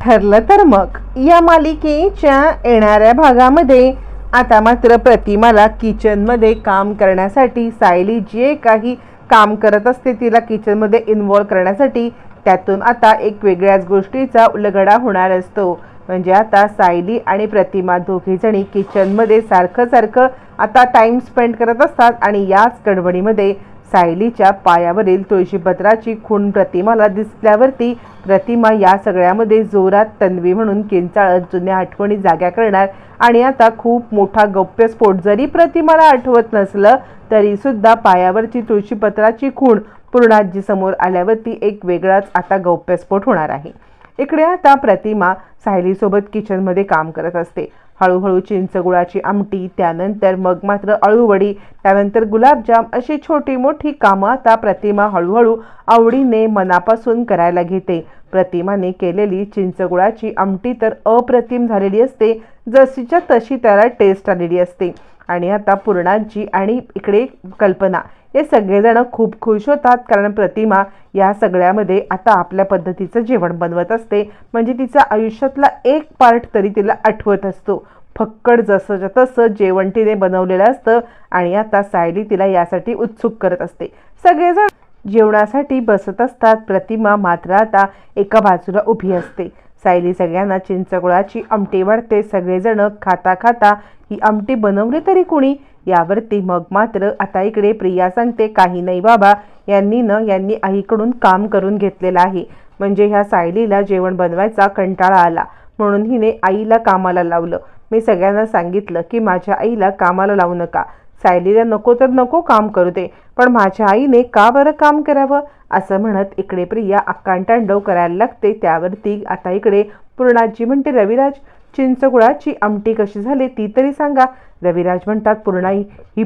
ठरलं तर मग. या मालिकेच्या येणाऱ्या भागामध्ये आता मात्र प्रतिमाला किचनमध्ये काम करण्यासाठी सायली जे काही काम करत असते तिला किचनमध्ये इन्वॉल्व करण्यासाठी त्यातून आता एक वेगळ्याच गोष्टीचा उलगडा होणार असतो. म्हणजे आता सायली आणि प्रतिमा दोघीजणी किचनमध्ये सारखं सारखं आता टाइम स्पेंड करत असतात आणि याच गडबडीमध्ये सायलीच्या पायावरील तुळशीपत्राची खूण प्रतिमाला दिसल्यावरती प्रतिमा या सगळ्यामध्ये जोरात तन्वी म्हणून किंचाळत जुन्या आठवणी जाग्या करणार. आणि आता खूप मोठा गौप्यस्फोट जरी प्रतिमाला आठवत नसलं तरीसुद्धा पायावरची तुळशीपत्राची खूण पूर्णाजी समोर आल्यावरती एक वेगळाच आता गौप्यस्फोट होणार आहे. इकडे आता प्रतिमा सायलीसोबत किचनमध्ये काम करत असते. हळूहळू चिंचगुळाची आमटी त्यानंतर मग मात्र अळूवडी त्यानंतर गुलाबजाम अशी छोटी मोठी कामं आता प्रतिमा हळूहळू आवडीने मनापासून करायला घेते. प्रतिमाने केलेली चिंचगुळाची आमटी तर अप्रतिम झालेली असते जशीच्या तशी त्याला टेस्ट आलेली असते. आणि आता पूर्णांची आणि इकडे कल्पना हे सगळेजण खूप खुश होतात कारण प्रतिमा या सगळ्यामध्ये आता आपल्या पद्धतीचं जेवण बनवत असते. म्हणजे तिचा आयुष्यातला एक पार्ट तरी तिला आठवत असतो. फक्कड जसं तसं जेवण तिने बनवलेलं असतं आणि आता सायली तिला यासाठी उत्सुक करत असते. सगळेजण जेवणासाठी बसत असतात. प्रतिमा मात्र आता एका बाजूला उभी असते. सायली सगळ्यांना चिंचगुळाची आमटी वाढते. सगळेजण खाता खाता ही आमटी बनवली तरी कुणी? यावरती मग मात्र आता इकडे प्रिया सांगते काही नाही बाबा यांनी न यांनी आईकडून काम करून घेतलेलं आहे. म्हणजे ह्या सायलीला जेवण बनवायचा कंटाळा आला. म्हणून हिने आईला कामाला लावलं. मी सगळ्यांना सांगितलं की माझ्या आईला कामाला लावू नका. सायलीला नको तर नको काम करू दे पण माझ्या आईने का बरं काम करावं? असं म्हणत इकडे प्रिया अक्कांटांडव करायला लागते. त्यावरती आता इकडे पूर्णाजी म्हणते रविराज चिंचगुळाची आमटी कशी झाली ती तरी सांगा. रविराज म्हणतात पूर्णाई ही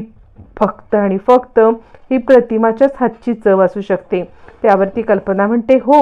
फक्त आणि फक्त ही प्रतिमाच्याच हातची चव असू शकते. त्यावरती कल्पना म्हणते हो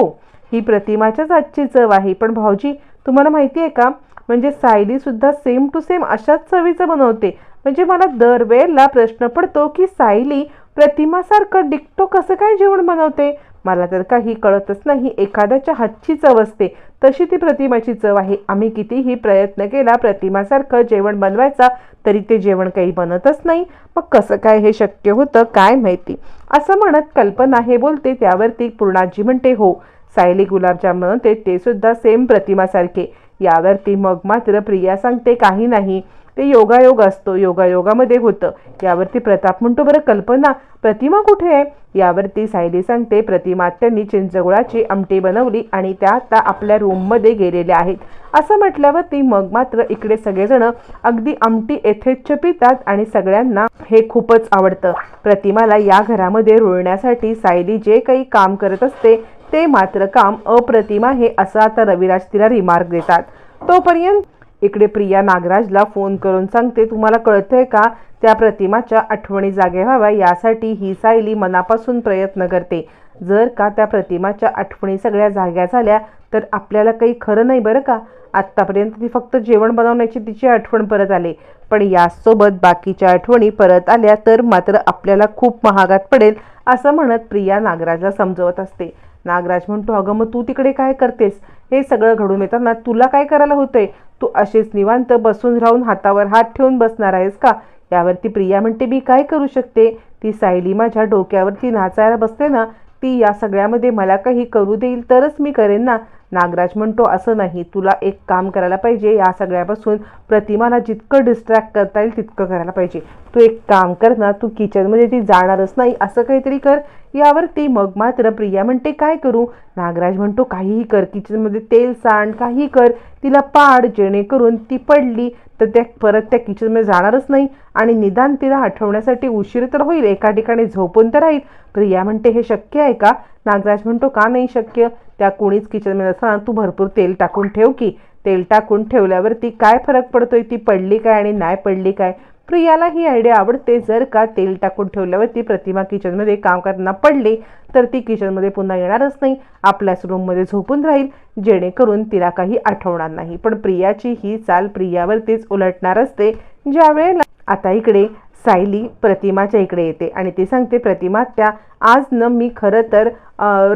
ही प्रतिमाच्याच हातची चव आहे पण भाऊजी तुम्हाला माहिती आहे का? म्हणजे सायलीसुद्धा सेम टू सेम अशाच चवीचं बनवते. म्हणजे मला दरवेळेला प्रश्न पडतो की सायली प्रतिमासारखं डिकटो कसं काय जेवण बनवते? मला तर काही कळतच नाही. एखाद्याच्या हातची चव असते. तशी ती प्रतिमाची चव आहे. आम्ही कितीही प्रयत्न केला प्रतिमासारखं जेवण बनवायचा तरी ते जेवण काही बनतच नाही. मग कसं काय हे शक्य होतं? काय माहिती? असं म्हणत कल्पना हे बोलते. त्यावरती पूर्णाजी म्हणते हो सायली गुलाबजाम बनवते ते सुद्धा सेम प्रतिमासारखे. यावरती मग मात्र प्रिया सांगते काही नाही. ते योगायोग असतो. योगायोगामध्ये होतं. यावरती प्रताप म्हणतो बरं कल्पना. प्रतिमा कुठे आहे? यावरती सायली सांगते. प्रतिमा त्यांनी चिंचगुळाची आमटी बनवली आणि त्या आता आपल्या रूममध्ये गेलेल्या आहेत. असं म्हटल्यावरती मग मात्र इकडे सगळेजण अगदी आमटी येथेच पितात आणि सगळ्यांना हे खूपच आवडतं. प्रतिमाला या घरामध्ये रुळण्यासाठी सायली जे काही काम करत असते ते मात्र काम अप्रतिम आहे असं आता रविराज तिला रिमार्क देतात. तोपर्यंत इकडे प्रिया नागराजला फोन करून सांगते तुम्हाला कळतंय का? त्या प्रतिमाच्या आठवणी जागे व्हाव्या यासाठी ही सायली मनापासून प्रयत्न करते. जर का त्या प्रतिमाच्या आठवणी सगळ्या जाग्या झाल्या तर आपल्याला काही खरं नाही बरं का? आत्तापर्यंत ती फक्त जेवण बनवण्याची तिची आठवण परत आली. पण यासोबत बाकीच्या आठवणी परत आल्या तर मात्र आपल्याला खूप महागात पडेल असं म्हणत प्रिया नागराजला समजवत असते. नागराज म्हणतो अगं मग तू तिकडे काय करतेस? हे सगळं घडून येताना तुला काय करायला होतंय? तू अशीच निवांत बसून राहून हातावर हात ठेवून बसणार आहेस का? यावरती प्रिया म्हणते मी काय करू शकते? ती सायली माझ्या डोक्यावरती नाचायला बसते ना ती या सगळ्यामध्ये मला काही करू देईल तरच मी करेन ना. नागराज म्हणतो असं नाही तुला एक काम करायला पाहिजे या सगळ्यापासून प्रतिमाला जितकं डिस्ट्रॅक्ट करता येईल तितकं करायला पाहिजे. तू एक काम कर ना तू किचनमध्ये ती जाणारच नाही असं काहीतरी कर. यावरती मग मात्र प्रिया म्हणते काय करू? नागराज म्हणतो काहीही कर किचनमध्ये तेल सांड काही कर. तिला पाड जेणेकरून ती पडली तर त्या परत त्या किचनमध्ये जाणारच नाही. आणि निदान तिला आठवण्यासाठी उशीर तर होईल एका ठिकाणी झोपून तर राहील. प्रिया म्हणते हे शक्य आहे का? नागराज म्हणतो का नाही शक्य? त्या कुणीच किचनमध्ये असताना तू भरपूर तेल टाकून ठेव की तेल टाकून ठेवल्यावरती काय फरक पडतोय? ती पडली काय आणि नाही पडली काय? प्रियाला ही आयडिया आवडते. जर का तेल टाकून ठेवल्यावर ती प्रतिमा किचनमध्ये काम करताना पडली तर ती किचनमध्ये पुन्हा येणारच नाही. आपल्याच रूममध्ये झोपून राहील. जेणेकरून तिला काही आठवणार नाही. पण प्रियाची ही चाल प्रियावरतीच उलटणार असते. ज्या वेळेला आता इकडे सायली प्रतिमाच्या इकडे येते आणि ती सांगते प्रतिमा त्या आज न मी खरं तर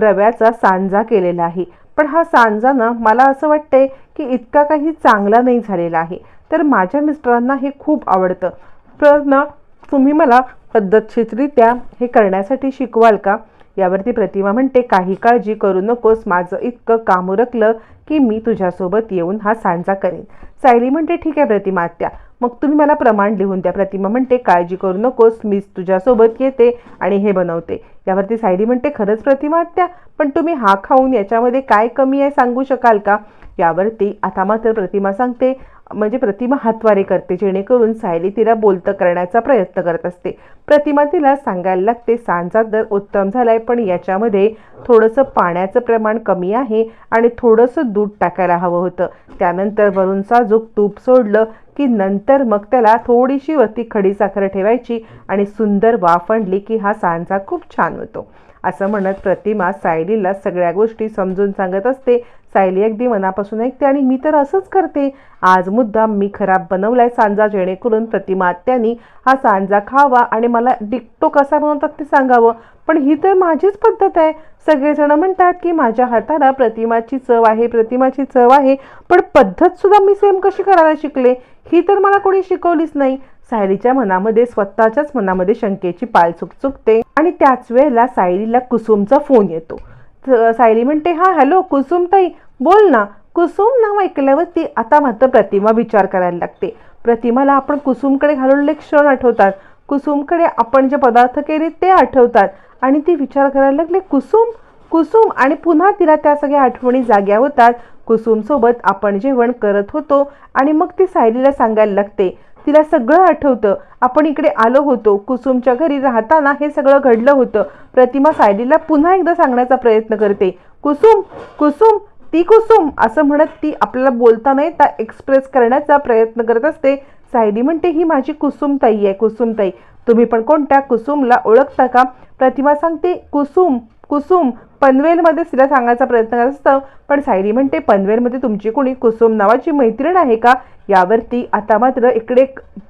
रव्याचा सांजा केलेला आहे. पण हा सांजा ना मला असं वाटतंय की इतका काही चांगला नाही झालेला आहे. तर माझ्या मिस्टरांना हे खूप आवडतं. तर ना तुम्ही मला पद्धतशीररित्या हे करण्यासाठी शिकवाल का? यावरती प्रतिमा म्हणते काही काळजी करू नकोस माझं इतकं काम उरकलं की मी तुझ्यासोबत येऊन हा सांजा करेन. सायली म्हणते ठीक आहे प्रतिमा आत्या मग तुम्ही मला प्रमाण लिहून द्या. प्रतिमा म्हणते काळजी करू नकोस मीच तुझ्यासोबत येते आणि हे बनवते. यावरती सायली म्हणते खरंच प्रतिमा आत्या पण तुम्ही हा खाऊन याच्यामध्ये काय कमी आहे सांगू शकाल का? यावरती आता मात्र प्रतिमा सांगते म्हणजे प्रतिमा हातवारे करते जेणेकरून सायली तिला बोलतं करण्याचा प्रयत्न करत असते. प्रतिमा तिला सांगायला लागते सांजा दर उत्तम झालाय पण याच्यामध्ये थोडंसं पाण्याचं प्रमाण कमी आहे आणि थोडंसं दूध टाकायला हवं होतं. त्यानंतर वरून साजूक तूप सोडलं की नंतर मग त्याला थोडीशी वरती खडी साखर ठेवायची आणि सुंदर वाफ आणली की हा सांजा खूप छान होतो. असं म्हणत प्रतिमा सायलीला सगळ्या गोष्टी समजून सांगत असते. सायली अगदी मनापासून ऐकते आणि मी तर असंच करते. आज मुद्दाम मी खराब बनवलाय सांजा जेणेकरून प्रतिमा त्यांनी हा सांजा खावा आणि मला डिक्टो कसा बनवतात ते सांगावं. पण ही तर माझीच पद्धत आहे. सगळेजण म्हणतात की माझ्या हाताला प्रतिमाची चव आहे प्रतिमाची चव आहे पण पद्धत सुद्धा मी सेम कशी करायला शिकले? ही तर मला कोणी शिकवलीच नाही. सायलीच्या मनामध्ये स्वतःच्याच मनामध्ये शंकेची पाल चुक चुकते आणि त्याच वेळेला सायलीला कुसुमचा फोन येतो. सायली म्हणते हा हॅलो कुसुम ताई बोल ना. कुसुम नाव ऐकल्यावर ती आता मात्र प्रतिमा विचार करायला लागते. प्रतिमाला आपण कुसुमकडे घालवलेले क्षण आठवतात. कुसुमकडे आपण जे पदार्थ केले ते आठवतात. आणि ती विचार करायला लागले कुसुम कुसुम आणि पुन्हा तिला त्या सगळ्या आठवणी जाग्या होतात. कुसुमसोबत आपण जेवण करत होतो आणि मग ती सायलीला सांगायला लागते तिला सगळं आठवतं. आपण इकडे आलो होतो. कुसुमच्या घरी राहताना हे सगळं घडलं होतं. प्रतिमा सायलीला पुन्हा एकदा सांगण्याचा प्रयत्न करते. कुसुम कुसुम ती कुसुम असं म्हणत ती आपल्याला बोलता नाही त्या एक्सप्रेस करण्याचा प्रयत्न करत असते. सायली म्हणते ही माझी कुसुमताई आहे कुसुमताई. तुम्ही पण कोणत्या कुसुमला ओळखता का? प्रतिमा सांगते कुसुम कुसुम पनवेलमध्ये तिला सांगायचा प्रयत्न करत असतं. पण सायली म्हणते पनवेलमध्ये तुमची कोणी कुसुम नावाची मैत्रीण आहे का? यावरती आता मात्र इकडे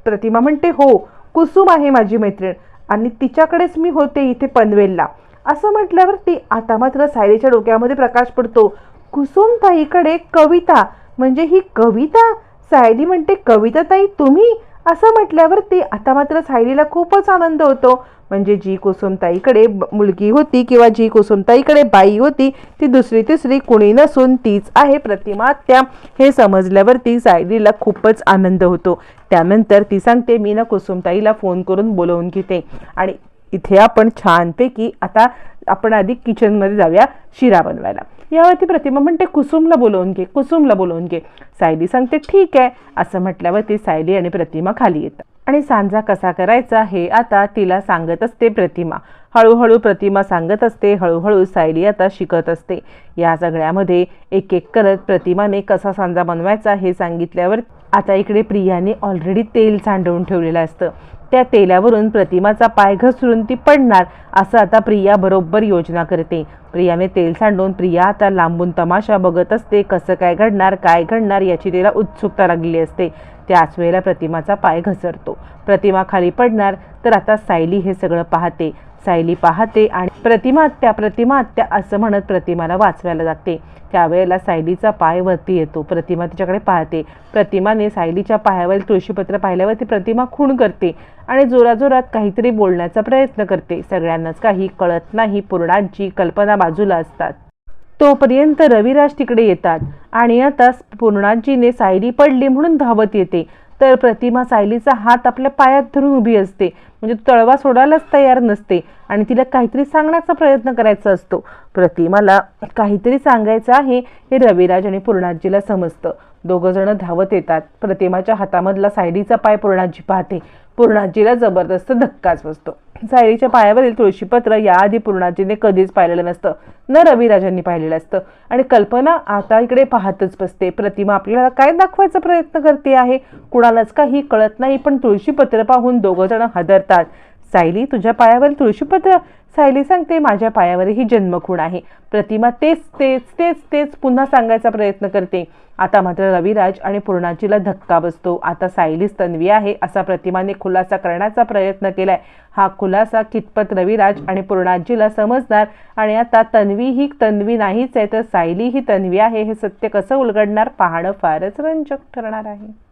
प्रतिमा म्हणते हो कुसुम आहे माझी मैत्रीण आणि तिच्याकडेच मी होते इथे पनवेलला. असं म्हटल्यावरती आता मात्र सायलीच्या डोक्यामध्ये प्रकाश पडतो. कुसुम ताईकडे कविता. म्हणजे ही कविता? सायली म्हणते कविता ताई तुम्ही असं म्हटल्यावरती आता मात्र सायलीला खूपच आनंद होतो. म्हणजे जी कुसुमताईकडे ब- मुलगी होती किंवा जी कुसुमताईकडे बाई होती ती दुसरी तिसरी कुणी नसून तीच आहे प्रतिमात्या हे समजल्यावरती सायलीला खूपच आनंद होतो. त्यानंतर ती सांगते मी ना कुसुमताईला फोन करून बोलवून घेते. आणि इथे आपण छानपैकी आता आपण आधी किचनमध्ये जाऊया शिरा बनवायला. यावरती प्रतिमा म्हणते कुसुमला बोलवून घे कुसुमला बोलवून घे. सायली सांगते ठीक आहे असं म्हटल्यावरती सायली आणि प्रतिमा खाली येतात. आणि सांजा कसा करायचा हे आता तिला सांगत असते प्रतिमा. हळूहळू प्रतिमा सांगत असते हळूहळू सायली आता शिकत असते. या सगळ्यामध्ये एक एक करत प्रतिमाने कसा सांजा बनवायचा हे सांगितल्यावर आता इकडे प्रियाने ऑलरेडी तेल सांडवून ठेवलेलं असतं. त्या तेलावरून प्रतिमाचा पाय घसरून ती पडणार असं आता प्रिया बरोबर योजना करते. प्रियाने तेल सांडून प्रिया आता लांबून तमाशा बघत असते कसं काय घडणार काय घडणार याची तिला उत्सुकता लागलेली असते. त्याच वेळेला प्रतिमाचा पाय घसरतो. प्रतिमा खाली पडणार तर आता सायली हे सगळं पाहते. सायली पाहते आणि प्रतिमा आत्या प्रतिमा आत्या असं म्हणत प्रतिमाला वाचवायला जाते. त्यावेळेला सायलीचा पाय वरती येतो. प्रतिमा तिच्याकडे पाहते. प्रतिमाने सायलीच्या पायावर तुळशीपत्र पाहिल्यावर ती प्रतिमा खूण करते आणि जोराजोरात काहीतरी बोलण्याचा प्रयत्न करते. सगळ्यांनाच काही कळत नाही पूर्णांची कल्पना बाजूला असतात. तोपर्यंत रविराज तिकडे येतात आणि आता पूर्णाजीने सायली पडली म्हणून धावत येते. तर प्रतिमा सायलीचा हात आपल्या पायात धरून उभी असते. म्हणजे तळवा सोडायलाच तयार नसते. आणि तिला काहीतरी सांगण्याचा प्रयत्न करायचा असतो. प्रतिमाला काहीतरी सांगायचं आहे हे रविराज आणि पूर्णाजीला समजतं. दोघं जण धावत येतात. प्रतिमाच्या हातामधला सायडीचा पाय पूर्णाजी पाहते. पूर्णाजीला जबरदस्त धक्काच बसतो. सायरीच्या पायावरील तुळशीपत्र याआधी पूर्णाजीने कधीच पाहिलेलं नसतं. न रविराजांनी पाहिलेलं असतं. आणि कल्पना आता इकडे पाहतच बसते. प्रतिमा आपल्याला काय दाखवायचा प्रयत्न करते आहे? कुणालाच काही कळत नाही. पण तुळशीपत्र पाहून दोघं जण हादरतात सायली तुझ्या पायावर तुळशीपत्र. सायली सांगते माझ्या पायावरही जन्मखूण आहे. प्रतिमा तेच तेच तेच तेच पुन्हा सांगायचा प्रयत्न करते. आता मात्र रविराज आणि पूर्णाजीला धक्का बसतो. आता सायलीच तन्वी आहे असा प्रतिमाने खुलासा करण्याचा प्रयत्न केलाय. हा खुलासा कितपत रविराज आणि पूर्णाजीला समजणार? आणि आता तन्वी ही तन्वी नाहीच आहे तर सायली ही तन्वी आहे हे सत्य कसं उलगडणार? पाहणं फारच रंजक ठरणार आहे.